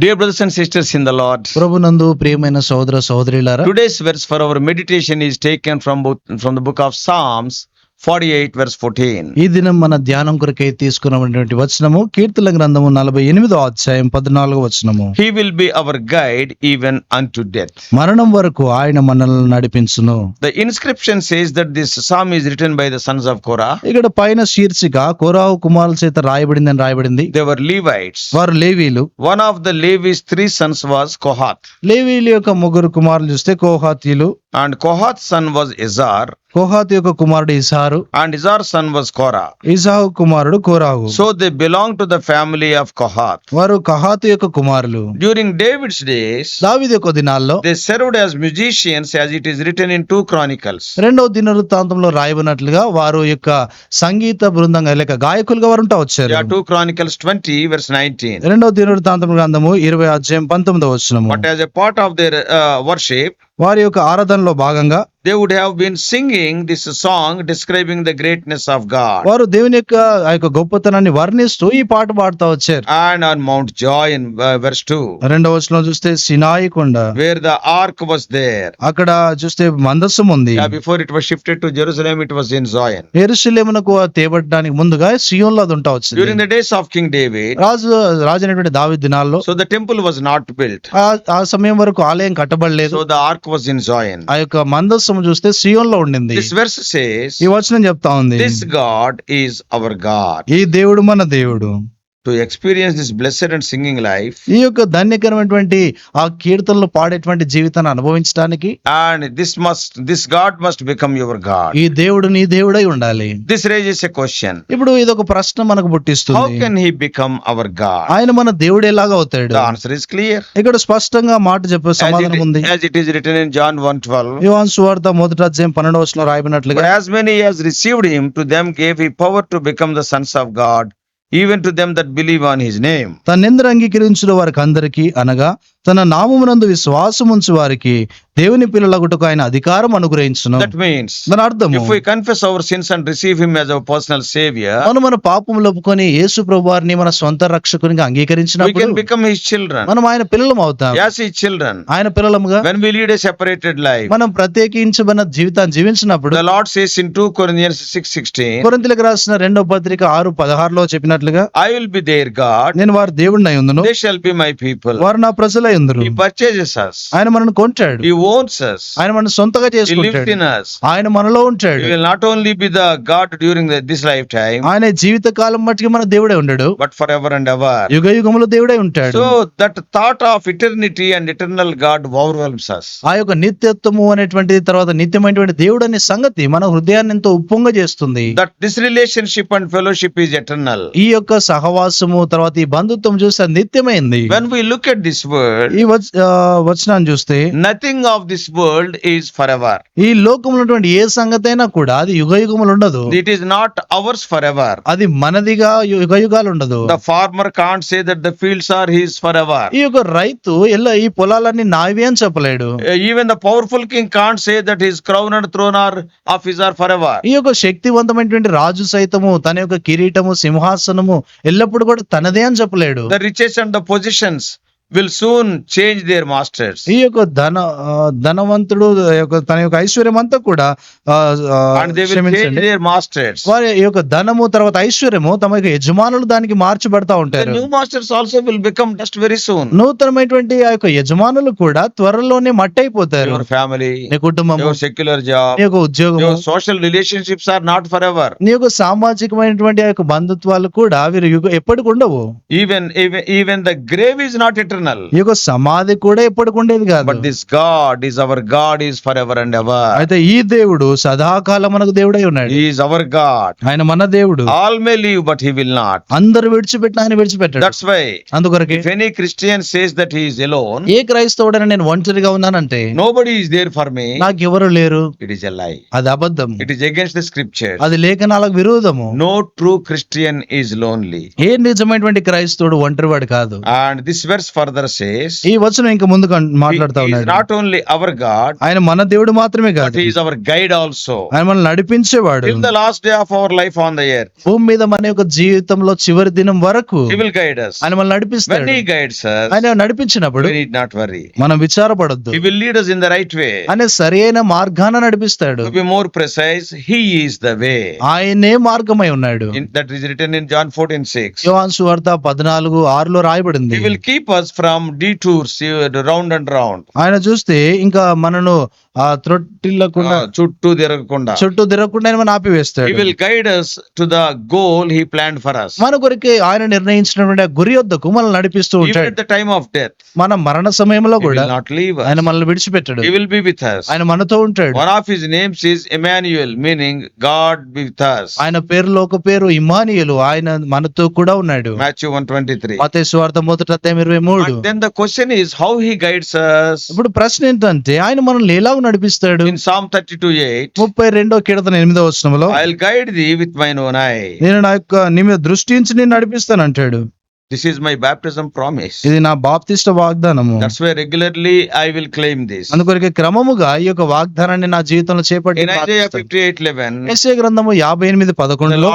Dear brothers and sisters in the Lord, ప్రభునందు ప్రియమైన సోదర సోదరులారా today's verse for our meditation is taken from, book- from the book of Psalms Forty eight verse fourteen ఈ దినం మన ధ్యానం కొరకై తీసుకున్నటువంటి వచనము కీర్తన గ్రంథము నలభై ఎనిమిదో అధ్యాయం పద్నాలుగు వచనము. He will be our guide even unto death మరణం వరకు ఆయన మనల్ని నడిపించును. The inscription says that this psalm is return by the sons of Korah ఇక్కడ పైన శీర్షిక కోరా కుమారుల చేత అని రాయబడింది. దేవర్ లీవైట్స్ వారు లేవీలు. One of the Levi's three sons was Kohath లేవీలు యొక్క ముగ్గురు కుమారులు చూస్తే కోహాతీలు and Kohath son was Izhar Kohath యొక్క కుమారుడు ఇసారు. And Izhar son was Korah ఇసాహు కుమారుడు కోరాహు. So they belong to the family of Kohath వారు కహాత్ యొక్క కుమారులు. డ్యూరింగ్ డేవిడ్స్ డే దావిద్ యొక్క దినాల్లో they served as musicians as it is return in two Chronicles రెండవ దినవృత్తాంతంలో రాయబడినట్లుగా వారు యొక్క సంగీత బృందంగా లేక గాయకులుగా వారు ఉంటా వచ్చారు. Two Chronicles twenty verse nineteen రెండవ దినవృత్తాంతం గ్రంథము ఇరవై అధ్యాయం పంతొమ్మిది వచ్చినము but as a part of their worship వారి యొక్క ఆరాధనలో భాగంగా they would have been singing this song describing the greatness of God వారు దేవుని యొక్క ఆ యొక్క గొప్పతనాన్ని వర్ణిస్తూ ఈ పాట పాడుతూ వచ్చారు. And on Mount Joy in verse two రెండవ వచనం చూస్తే సినాయి కొండ. Where the ark was there అక్కడ చూస్తే మందస్సు ఉంది. Before it was shifted to Jerusalem it was in Joy in జెరూసలేమునకు తేబడడానికి ముందుగా సియోన్లో అది ఉంటా వచ్చింది. During the days of King David రాజు రాజైనటువంటి దావి దినాల్లో so the temple was not built ఆ సమయం వరకు ఆలయం కట్టబడలేదు. So the ark ark was in Zion. ఆ యొక్క మందస్సం చూస్తే సియోన్లో ఉండింది This verse says, ఈ వచనం చెప్తా ఉంది This God is our God. ఈ దేవుడు మన దేవుడు to experience this blessed and singing life ఈ యొక్క ధన్యకరమైనటువంటి ఆ కీర్తనలు పాడేటువంటి జీవితాన్ని అనుభవించడానికి and this must this God must become your God ఈ దేవుడు నీ దేవుడై ఉండాలి. దిస్ రేజెస్ ఎ క్వశ్చన్ ఇప్పుడు ఇది ఒక ప్రశ్న మనకు పుట్టిస్తుంది. How can he become our God ఆయన మన దేవుడు ఎలాగా అవుతాడు ఆన్సర్ ఇస్ క్లియర్ ఇక్కడ స్పష్టంగా మాట చెప్పే సమాధానం ఉంది. As it is return in John 1:12 యోహాన్ సువార్త మొదటి అధ్యాయం 12 వచనంలో రాయబడినట్లుగా as many as received him to them gave he power to become the sons of God even to them that believe on his name తన నిందర అంగీకరించిన వారికి అందరికీ అనగా తన నామమునందు విశ్వాసం ఉంచు వారికి దేవుని పిల్లలగుటకు ఆయన అధికారం అనుగ్రహించును That means దాని అర్థము if we confess our sins and receive him as our personal savior, మనం మన పాపములు ఒప్పుకొని యేసు ప్రభు వారిని మన సొంత రక్షకునిగా అంగీకరించినప్పుడు can become his children. మనం ఆయన పిల్లలం అవుతాం As his children. ఆయన పిల్లలముగా When we lead a separated life, మనం ప్రత్యేకించబడిన జీవితాన్ని జీవించినప్పుడు the Lord says in 2 Corinthians 6:16, కొరింతలకు రాసిన రెండో పత్రిక ఆరు పదహారులో చెప్పినట్లుగా I will be their God, నేను వారి దేవుడినై ఉందును they shall be my people. వారు నా ప్రజలై ఆశ్రయం ఉందరు ఆయన మనల్ని కొంటాడు. ఆయన మనల్ని సొంతగా చేసుకుంటాడు. ఆయన మనలో ఉంటాడు. Not only be the during this life time ఆయన జీవిత కాలం మట్టికి మన దేవుడే ఉండడు. But for ever and ever యుగ యుగములు దేవుడే ఉంటాడు. So that thought of eternity and eternal God overwhelms us. ఆ యొక్క నిత్యత్వము అనేటువంటి తర్వాత నిత్యమైనటువంటి దేవుడు అనే సంగతి మన హృదయాన్ని ఎంతో ఉప్పొంగ చేస్తుంది. That this relationship and fellowship is eternal ఈ యొక్క సహవాసము తర్వాత ఈ బంధుత్వం చూస్తే నిత్యమైంది. లుక్ ఎట్ దిస్ వర్డ్ ఈ వచనాన్ని చూస్తే nothing of this world is for ever ఈ లోకంలో ఏ సంగతి అయినా కూడా అది యుగ యుగములు ఉండదు. It is not ours for ever అది మనదిగా యుగ యుగాలు ఉండదు. The farmer can't say that the fields are his for ever ఈ యొక్క రైతు ఇలా ఈ పొలాలన్నీ నావి అని చెప్పలేడు. Even the powerful king can't say that his crown and throne are of his are for ever ఈ యొక్క శక్తివంతమైనటువంటి రాజు సైతము తన యొక్క కిరీటము సింహాసనము ఎల్లప్పుడు కూడా తనదే అని చెప్పలేడు. The riches and the positions will soon change their masters ఈ యొక్క ధన ధనవంతుడు తన యొక్క ఐశ్వర్యం అంతా కూడా మాస్టర్స్ వారి యొక్క ధనము తర్వాత ఐశ్వర్యము తమ యొక్క యజమానులు దానికి మార్చి పెడతా ఉంటారు. New masters also will become just very soon నూతనమైనటువంటి ఆ యొక్క యజమానులు కూడా త్వరలోనే మట్టైపోతారు ఫ్యామిలీ కుటుంబం సెక్యులర్ జాబ్ యొక్క ఉద్యోగం social relationships are not for ever నీ యొక్క సామాజికమైనటువంటి ఆ యొక్క బంధుత్వాలు కూడా వీరు ఎప్పటికి ఉండవు. Even even the grave is not eter eternal ఈ యొక్క సమాధి కూడా ఎప్పటికి ఉండేది కాదు. But this God is our God is for ever and ever అయితే ఈ దేవుడు సదాకాలం మనకు దేవుడై ఉన్నాడు. ఈస్ అవర్ గాడ్ ఆయన మన దేవుడు. All may leave but he will not అందరు విడిచిపెట్టిన ఆయన విడిచిపెట్టాడు. దట్స్ వై అందుకొరకు if any Christian says that he is alone ఏ క్రైస్తవుడైనా నేను ఒంటరిగా ఉన్నానంటే nobody is there for me నాకు ఎవరు లేరు. ఇట్ ఈస్ ఎ లై అది అబద్ధం it is against the scripture అది లేఖనాలకు విరోధము. No true Christian is lonely ఏ నిజమైనటువంటి క్రైస్తవుడు ఒంటరివాడు కాదు. And this verse for further says ఈ వచనం ఇంకా ముందు మాట్లాడుతా ఉన్నాడు. నాట్ ఓన్లీ అవర్ గాడ్ ఆయన మన దేవుడు మాత్రమే కాదు. ఈస్ అవర్ గైడ్ ఆల్సో ఆయన మనల్ని నడిపించేవాడు. In the last day of our life on the year భూమి మీద మన యొక్క జీవితంలో చివరి దినం వరకు ఆయన మనల్ని నడిపిస్తాడు. వెన్ హి ఆయన నడిపించినప్పుడు వి నాట్ వరీ మనం విచారపడద్దు. He will lead in the right way అనే సరైన మార్గాన నడిపిస్తాడు. Be more precise he is the way ఆయనే మార్గమై ఉన్నాడు. That is return in John fourteen six యోహాన్ సువార్త 14 6 లో రాయబడింది will keep us from detours round and round ఆయన చూస్తే ఇంకా మనను ఆ త్రొట్టిల్లకుండా చుట్టూ తిరగకుండా చుట్టూ తిరగకుండా ఆయన మనం He ఆపివేస్తాడు will guide us to the goal He planned for us. మన కొరికి ఆయన నిర్ణయించినటువంటి ఆ గురి వద్దకు మనల్ని నడిపిస్తూ Even ఉంటాడు at the time of death, మన మరణ సమయంలో కూడా leave us. ఆయన మనల్ని విడిచిపెట్టడు He will be with us. ఆయన మనతో ఉంటాడు One of His names is Emmanuel, meaning God with us. ఆయన పేరులో ఒక పేరు ఇమానియలు ఆయన మనతో కూడా ఉన్నాడు Matthew 123. మతే సువార్త మొదట అధ్యాయం ఇరవై మూడు But then the question is how He guides us. ఇప్పుడు ప్రశ్న ఏంటంటే ఆయన మనల్ని ఎలాగ నడిపిస్తాడు 32 8, ముప్పై రెండో కీర్తన ఎనిమిదో వచనంలో I'll guide thee with mine own eye. నేను నా యొక్క నీ మీద దృష్టి నేను నడిపిస్తాను అంటాడు This is my baptism promise. ఇది నా బాప్తిష్ట వాగ్దానము That's why regularly I will claim this. అందుకొరకే క్రమముగా ఈ యొక్క వాగ్దానాన్ని నా జీవితంలో చేపట్టి In Isaiah 58 11, యెషయా గ్రంథము యాభై ఎనిమిది పదకొండులో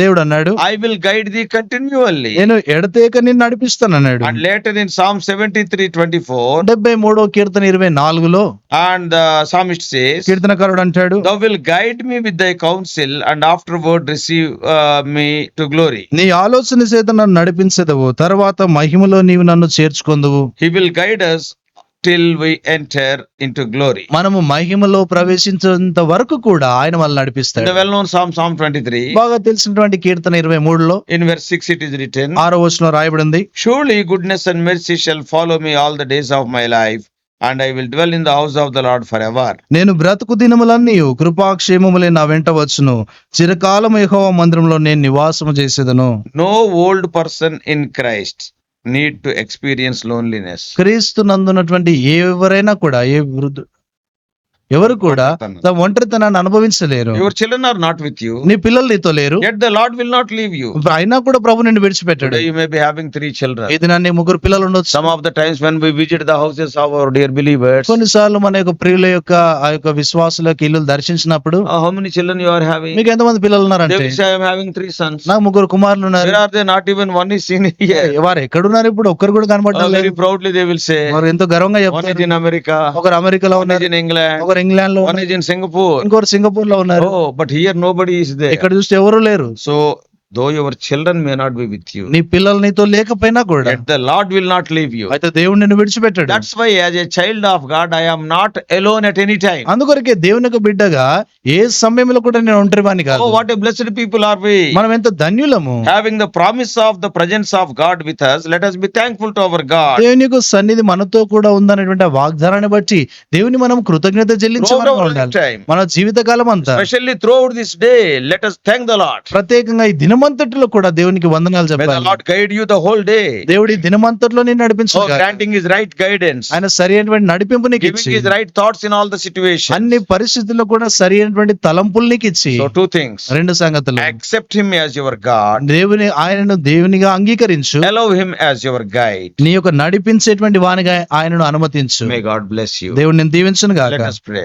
దేవుడు అన్నాడు I will guide thee continually. నేను ఎడతేక నిన్ను నడిపిస్తాను అన్నాడు And later in Psalm 73 24, డెబ్బై మూడో కీర్తన ఇరవై నాలుగులో and the psalmist says, కీర్తనకారుడు అంటాడు Thou will guide me with thy counsel, and afterward receive uh, me to glory. నీ ఆలోచన చేత నన్ను నడిపించదవు తర్వాత మహిమలో నీవు నన్ను చేర్చుకొందువు He will guide us till we enter into glory. మనము మహిమలో ప్రవేశించేంత వరకు కూడా ఆయన In నడిపిస్తాడు the well known Psalm, Psalm 23, బాగా తెలిసినటువంటి కీర్తన ఇరవై మూడులో in verse 6 it is written, ఆరో వచనం రాయబడింది Surely goodness and mercy shall follow me all the days of my and I will dwell in the house of the Lord for ever నేను బ్రతుకు దినములన్నీ కృపాక్షేమములే నా వెంట వచ్చును. చిరకాలం యహోవ మందిరంలో నేను నివాసం చేసేదను. No old person in Christ need to experience loneliness క్రీస్తు నందున్నటువంటి ఏ ఎవరైనా కూడా ఏ వృద్ధు ఎవరు కూడా తమ ఒంటరితనాన్ని అనుభవించలేరు. Your children are not with you నీ పిల్లలు నీతో లేరు. Yet the lord will not leave you అయినా కూడా ప్రభు నిన్ను విడిచిపెట్టాడు. You may be having 3 children ఇది నన్ని ముగ్గురు పిల్లలు ఉండొచ్చు. Some of the times when we visit the houses of our dear believers కొన్నిసార్లు మన యొక్క ప్రియుల యొక్క ఆ యొక్క విశ్వాసులకు ఇల్లు దర్శించినప్పుడు how many children you having మీకు ఎంత మంది పిల్లలు ఉన్నారు హావింగ్ 3 సన్స్ నా ముగ్గురు కుమారులు ఉన్నారు. Not even one is seen here ఎక్కడ ఉన్నారు ఇప్పుడు? ఒక్కరు కూడా కనబడట్లేదు very proudly they will say ఎంతో గర్వంగా చెప్తారు. ఇన్ అమెరికా ఒకరు అమెరికాలో ఉన్నారు. ఇన్ ఇంగ్లాండ్ ఒకరు ఒకరు ఇంగ్లాండ్లో సింగపూర్ ఇంకోరు సింగపూర్లో ఉన్నారు బట్ హియర్ నో బడీ ఇక్కడ చూస్తే ఎవరు లేరు. So though your children may not be with you నీ పిల్లలు నీతో లేకపోయినా కూడా Lord will not leave you అయితే దేవుడు నిన్ను విడిచిపెట్టాడు. That's why as a child of God I am not alone at any time అందుకొరకే దేవునికి బిడ్డగా ఏ సమయంలో కూడా నేను ఒంటరి వాని కాదు what a blessed people are we మనం ఎంత ధన్యులము. Having the promise of the presence of God with us let us be thankful to our God దేవునికి సన్నిధి మనతో కూడా ఉందన్నటువంటి వాగ్దానాన్ని బట్టి దేవుని మనం కృతజ్ఞత చెల్లించాలి మన జీవితకాలం అంతా. Specially throughout this day let us thank the Lord ప్రత్యేకంగా ఈ దినం దినమంతటిలో కూడా దేవునికి వందనాలు చెప్పాలి. గైడ్ హోల్ డే దేవుడి దినమంతటిలో నేను నడిపించాలి ఇస్ రైట్ గైడెన్స్ ఆయన సరి అయినటువంటి నడిపింపు నీకు ఇచ్చి. Right thoughts in all the అన్ని పరిస్థితుల్లో కూడా సరి అయినటువంటి తలంపులు నీకు ఇచ్చి. టూ థింగ్స్ రెండు సంగతులు. Accept him as your God దేవుని ఆయనను దేవునిగా అంగీకరించు. Allow him as your guide నీ యొక్క నడిపించేటువంటి వానిగా ఆయనను అనుమతించు. మే గాడ్ బ్లెస్ యు దేవుని నేను దీవించును గాక.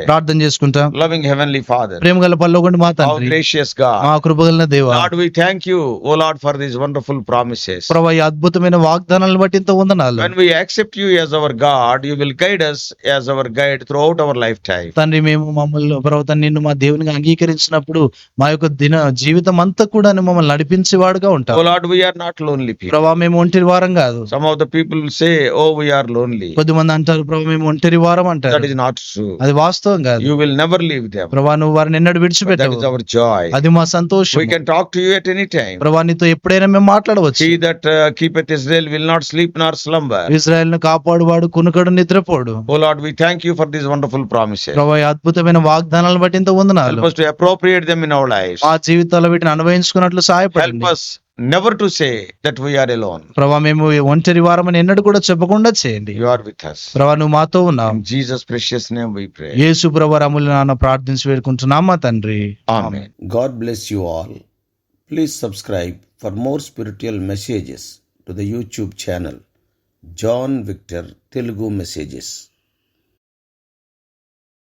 ప్రార్థన చేసుకుంటా. లవింగ్ హెవెన్లీ ఫాదర్ ప్రేమగల పల్లొగండి మా తండ్రి. గ్రేషియస్ గాడ్ మా కృపగల దేవా. God we thank thank you O lord for this wonderful promises ప్రభా ఈ అద్భుతమైన వాగ్దానాలను బట్టి ఇంత వందనాలు. When we accept you as our God you will guide us as our guide throughout our lifetime తండ్రి మేము మమ్మల్ని ప్రభా తన్ని నిన్ను మా దేవునిగా అంగీకరించినప్పుడు మా యొక్క దిన జీవితం అంతా కూడా మమ్మల్ని నడిపించే వాడుగా ఉంటాం. O lord we are not lonely people ప్రభా మేము ఒంటరి వారం కాదు. Some of the people say O we are lonely కొద్దిమంది అంటారు ప్రభా మేము ఒంటరి వారం అంటారు. దట్ ఇస్ నాట్ ట్రూ అది వాస్తవం కాదు. You will never leave them ప్రభా నువ్వు వారిని ఎన్నడూ విడిచిపెట్టవు. దట్ ఇస్ అవర్ జాయ్ అది మా సంతోషం we can talk to you at any time. ప్రభా నీతో ఎప్పుడైనా మేము మాట్లాడవచ్చు He that uh, keepeth Israel will not sleep nor slumber. ఇజ్రాయెల్ను కాపాడువాడు కునుకడు నిద్రపోడు Oh Lord, we thank you for these wonderful promises. ప్రభా ఈ అద్భుతమైన వాగ్దానాలను బట్టి ఇంత వందనాలు Help us to appropriate them in our lives. మా జీవితాల్లో వీటిని అనుభవించుకున్నట్లు Help సహాయపడండి us never to say that we are alone. ప్రభా మేము ఒంటరి వారమని ఎన్నడూ కూడా చెప్పకుండా చేయండి You are with us. ప్రభా నువ్వు మాతో ఉన్నావు In Jesus' precious name we pray. యేసు ప్రభా రములు నాన్న ప్రార్థించి వేడుకుంటున్నాం మా తండ్రి Amen. God bless you all. Please subscribe for more spiritual messages to the YouTube channel John Victor Telugu Messages.